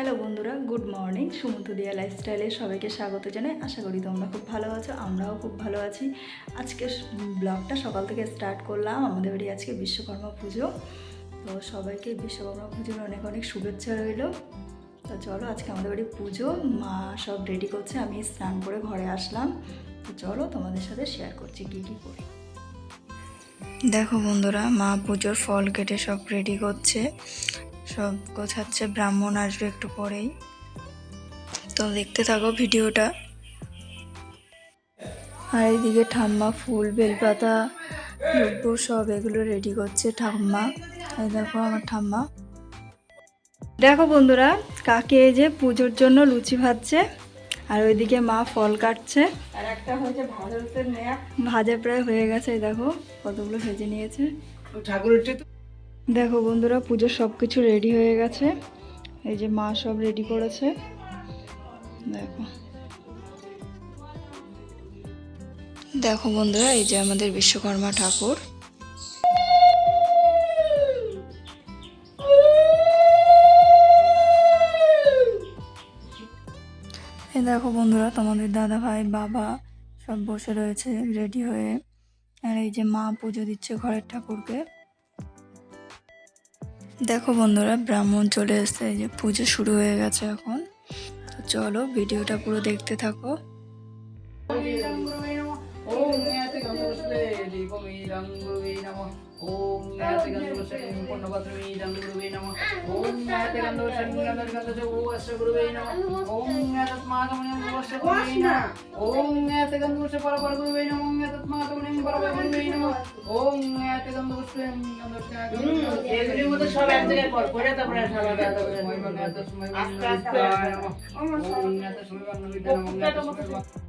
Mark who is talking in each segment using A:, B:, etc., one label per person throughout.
A: Hello বন্ধুরা, good morning. Sumanta দিয়া লাইফস্টাইলে সবাইকে স্বাগত জানাই। আশা করি তোমরা খুব ভালো আছো, আমরাও খুব ভালো আছি। আজকে ব্লগটা সকাল থেকে স্টার্ট করলাম। আমাদের বাড়ি আজকে বিশ্বকর্মা পুজো। তো সবাইকে বিশ্বকর্মা পুজোর অনেক অনেক শুভেচ্ছা রইল। তো চলো, আজকে আমাদের বাড়ি পুজো। মা সব রেডি করছে, আমি স্নান করে ঘরে আসলাম। তো চলো, তোমাদের সাথে শেয়ার করছি কী কী করি। দেখো বন্ধুরা, মা পুজোর ফল কেটে সব রেডি করছে। সব গোছাচ্ছে ব্রাহ্মণ আসবে একটু পরেই। তো দেখতে থাকো ভিডিওটা। আর এইদিকে ঠাম্মা ফুল বেলপাতা দ্রব্য সব এগুলো রেডি করছে ঠাম্মা। এই দেখো আমার ঠাম্মা। দেখো বন্ধুরা কাকে এই যে পুজোর জন্য লুচি ভাজছে আর ওইদিকে মা ফল কাটছে।
B: আর একটা হচ্ছে
A: ভাজা প্রায় হয়ে গেছে দেখো কতগুলো ভেজে নিয়েছে।
B: ঠাকুরের
A: দেখো বন্ধুরা পুজোর সব কিছু রেডি হয়ে গেছে। এই যে মা সব রেডি করেছে। দেখো। দেখো বন্ধুরা, এই যে আমাদের বিশ্বকর্মা ঠাকুর। এই দেখো বন্ধুরা, তোমাদের দাদা ভাই, বাবা সব বসে রয়েছে রেডি হয়ে। আর এই যে মা পুজো দিচ্ছে ঘরের ঠাকুরকে। দেখো বন্ধুরা, ব্রাহ্মণ চলে এসছে, এই যে পুজো শুরু হয়ে গেছে এখন। তো চলো, ভিডিওটা পুরো দেখতে থাকো।
B: ওম ওম জ্ঞাতে গন্ধপুষ্পে পূর্ণপত্রমীরং গুরুবে নমঃ ওম জ্ঞাতে গন্ধপুষ্পে গন্ধর্গন্ধ ওস্য গুরুবে নমঃ ওম জ্ঞাতস্মাদমনিং ওস্য গুরুবে নমঃ ওম জ্ঞাতে গন্ধপুষ্পে পরপর গুরুবে নমঃ ওম জ্ঞাতস্মাদমনিং পরপর গুরুবে নমঃ ওম জ্ঞাতে গন্ধপুষ্পে গন্ধপুষ্পে এগুলির মধ্যে সব এক জায়গায় পর পরে তারপরে সব আলাদা করে ওম জ্ঞাতস্মৈ ওম জ্ঞাতস্মৈ নমঃ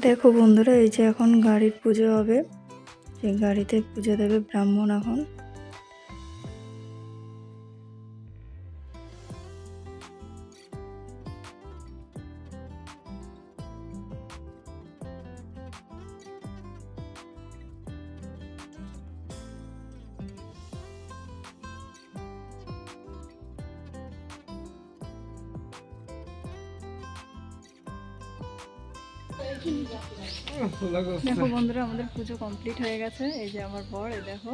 A: দেখো বন্ধুরা এই যে এখন গাড়ির পুজো হবে। সেই গাড়িতে পুজো দেবে ব্রাহ্মণ এখন। দেখো বন্ধুরা, আমাদের পুজো কমপ্লিট হয়ে গেছে। এই যে আমার বর এ দেখো।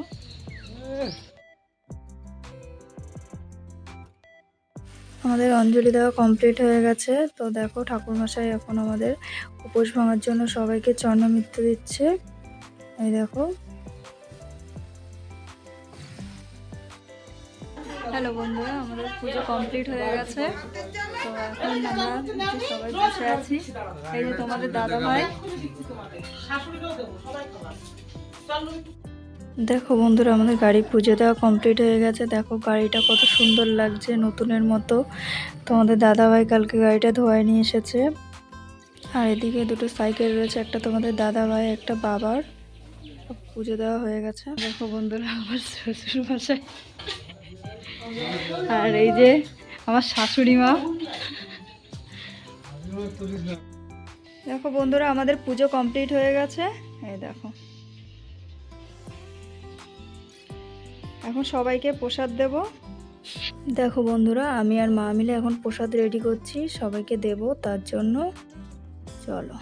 A: আমাদের অঞ্জলি দেওয়া কমপ্লিট হয়ে গেছে। তো দেখো, ঠাকুরমশাই এখন আমাদের উপোস ভাঙার জন্য সবাইকে চর্ণমিত্র দিচ্ছে। এই দেখো। হ্যালো বন্ধুরা, আমাদের পুজো কমপ্লিট হয়ে গেছে। তো এখন আমরা সবাই বসে আছি। এই যে তোমাদের দাদা ভাই দেখো বন্ধুরা, আমাদের গাড়ি পুজো দেওয়া কমপ্লিট হয়ে গেছে। দেখো গাড়িটা কত সুন্দর লাগছে, নতুনের মতো। তোমাদের দাদা ভাই কালকে গাড়িটা ধোয়ায় নিয়ে এসেছে। আর এদিকে দুটো সাইকেল রয়েছে, একটা তোমাদের দাদা ভাই একটা বাবার। পুজো দেওয়া হয়ে গেছে। দেখো বন্ধুরা, আমার শ্বশুর মশাই আর এই যে আমার শাশুড়ি মা। দেখো বন্ধুরা, আমাদের পুজো কমপ্লিট হয়ে গেছে। এই দেখো। এখন সবাইকে প্রসাদ দেব। দেখো বন্ধুরা, আমি আর মা মিলে এখন প্রসাদ রেডি করছি। সবাইকে দেব তার জন্য। চলো।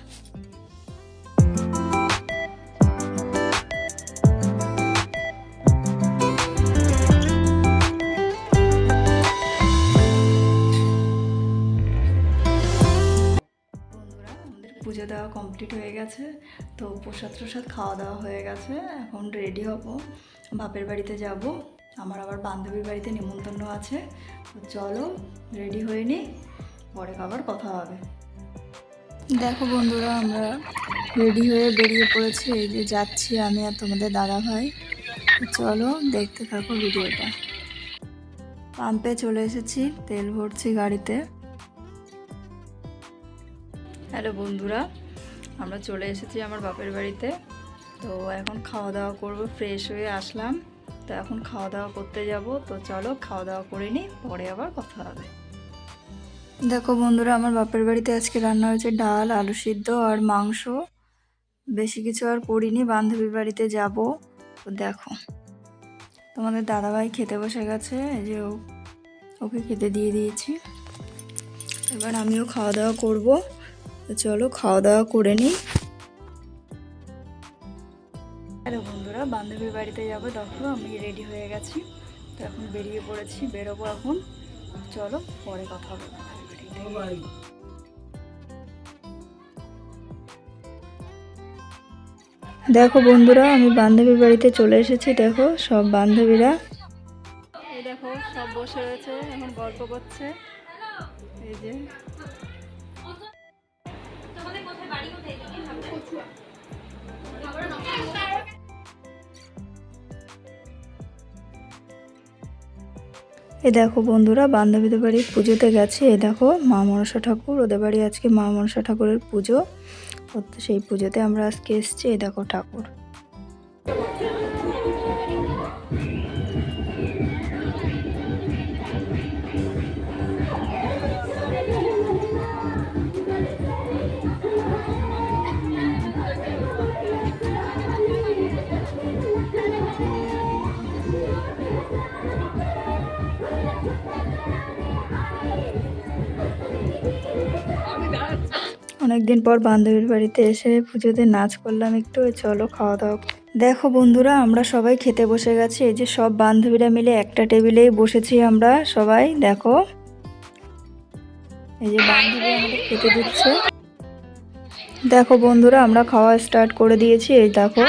A: কমপ্লিট হয়ে গেছে। তো প্রসাদ প্রসাদ খাওয়া দাওয়া হয়ে গেছে। এখন রেডি হব। বাপের বাড়িতে যাব। আমার আবার বান্ধবীর বাড়িতে নিমন্ত্রণ আছে। তো চলো রেডি হয়ে নিই পরে আবার কথা হবে। দেখো বন্ধুরা, আমরা রেডি হয়ে বেরিয়ে পড়েছি। এই যে যাচ্ছি আমি আর তোমাদের দাদা ভাই। চলো, দেখতে থাকো ভিডিওটা। পাম্পে চলে এসেছি, তেল ভরছি গাড়িতে। হ্যালো বন্ধুরা আমরা চলে এসেছি আমার বাপের বাড়িতে। তো এখন খাওয়া দাওয়া করব ফ্রেশ হয়ে আসলাম। তো এখন খাওয়া দাওয়া করতে যাব। তো চলো খাওয়া দাওয়া করে নিই, পরে আবার কথা হবে। দেখো বন্ধুরা, আমার বাপের বাড়িতে আজকে রান্না হয়েছে ডাল, আলু সিদ্ধ আর মাংস। বেশি কিছু আর করিনি, বান্ধবীর বাড়িতে যাব। তো দেখো, তোমাদের দাদাভাই খেতে বসে গেছে, এই যে ওকে খেতে দিয়ে দিয়েছি। এবার আমিও খাওয়া দাওয়া করব। তো চলো খাওয়া দাওয়া করে নিই। হ্যালো বন্ধুরা বান্ধবীর বাড়িতে যাব। দেখো আমি রেডি হয়ে গেছি। তো এখন বেরিয়ে পড়েছি বেরোবো এখন। চলো পরে কথা হবে। দেখো বন্ধুরা আমি বান্ধবীর বাড়িতে চলে এসেছি। দেখো সব বান্ধবীরা। এই দেখো সব বসে রয়েছে এখন গল্প করছে। এই যে এই দেখো বন্ধুরা, বান্ধবীদের বাড়ির পুজোতে গেছে। এ দেখো মা মনসা ঠাকুর, ওদের বাড়ি আজকে মা মনসা ঠাকুরের পুজো। সেই পুজোতে আমরা আজকে এসছি, এ দেখো ঠাকুর। অনেকদিন পর বান্ধবীর বাড়িতে এসে পুজোতে নাচ করলাম একটু চলো খাওয়া দাওয়া দেখো বন্ধুরা, আমরা সবাই খেতে বসে গেছি, এই যে সব বান্ধবীরা মিলে একটা টেবিলেই বসেছি আমরা সবাই, দেখো। এই যে বান্ধবী আমাদের খেতে দিচ্ছে। দেখো বন্ধুরা, আমরা খাওয়া স্টার্ট করে দিয়েছি, এই দেখো।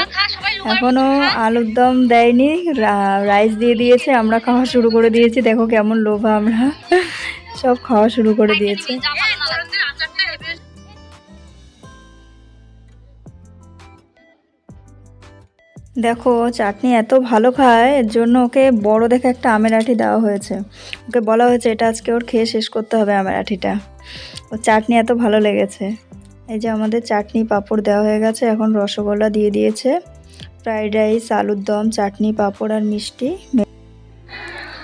A: এখনও আলুর দম দেয়নি রাইস দিয়ে দিয়েছে, আমরা খাওয়া শুরু করে দিয়েছি, দেখো কেমন লোভা আমরা। সব খাওয়া শুরু করে দিয়েছে। দেখো, চাটনি এত ভালো খায়, এর জন্য ওকে বড় দেখে একটা আমের আঠি দেওয়া হয়েছে। ওকে বলা হয়েছে, এটা আজকে ওর খেয়ে শেষ করতে হবে আমের আঠিটা ও চাটনি এত ভালো লেগেছে। এই যে আমাদের চাটনি পাঁপড় দেওয়া হয়ে গেছে, এখন রসগোল্লা দিয়ে দিয়েছে। ফ্রাইড রাইস, আলুর দম, চাটনি পাঁপড় আর মিষ্টি।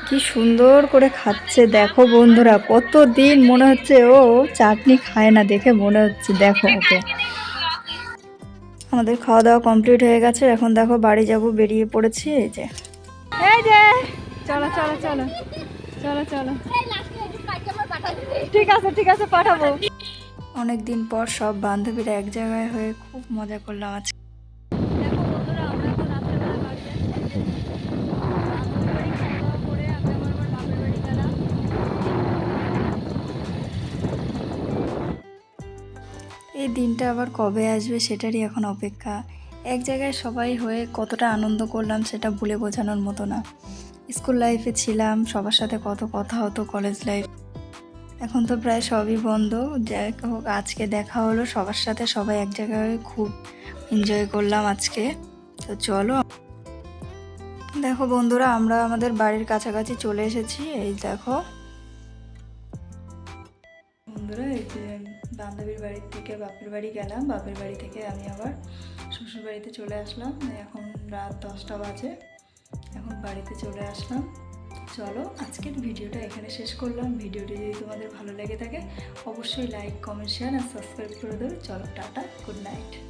A: কি সুন্দর করে খাচ্ছে, দেখো বন্ধুরা কত দিন মনে হচ্ছে ও চাটনি খায় না দেখে মনে হচ্ছে, দেখো ওকে। আমাদের খাওয়া দাওয়া কমপ্লিট হয়ে গেছে। এখন দেখো বাড়ি যাব বেরিয়ে পড়েছি এই যে। এই যে। চলো চলো চলো। চলো চলো। ঠিক আছে ঠিক আছে পাঠাবো। অনেক দিন পর সব বান্ধবীরা এক জায়গায় হয়ে খুব মজা করলাম। আজকে এই দিনটা আবার কবে আসবে সেটারই এখন অপেক্ষা। এক জায়গায় সবাই হয়ে কতটা আনন্দ করলাম সেটা ভুলে বোঝানোর মতো না। স্কুল লাইফে ছিলাম, সবার সাথে কত কথা হতো কলেজ লাইফ। এখন তো প্রায় সবই বন্ধ। যাই হোক, আজকে দেখা হলো, সবার সাথে সবাই এক জায়গায় খুব এনজয় করলাম আজকে। তো চলো। দেখো বন্ধুরা, আমরা আমাদের বাড়ির কাছাকাছি চলে এসেছি। এই দেখো। বান্ধবীর বাড়ি থেকে, বাপের বাড়ি গেলাম। বাপের বাড়ি থেকে আমি আবার শ্বশুর বাড়িতে চলে আসলাম। এখন রাত দশটা বাজে। এখন বাড়িতে চলে আসলাম। চলো, আজকের ভিডিওটা এখানে শেষ করলাম। ভিডিওটি যদি তোমাদের ভালো লেগে থাকে, অবশ্যই লাইক কমেন্ট শেয়ার আর সাবস্ক্রাইব করে দেবে। চলো, টাটা গুড নাইট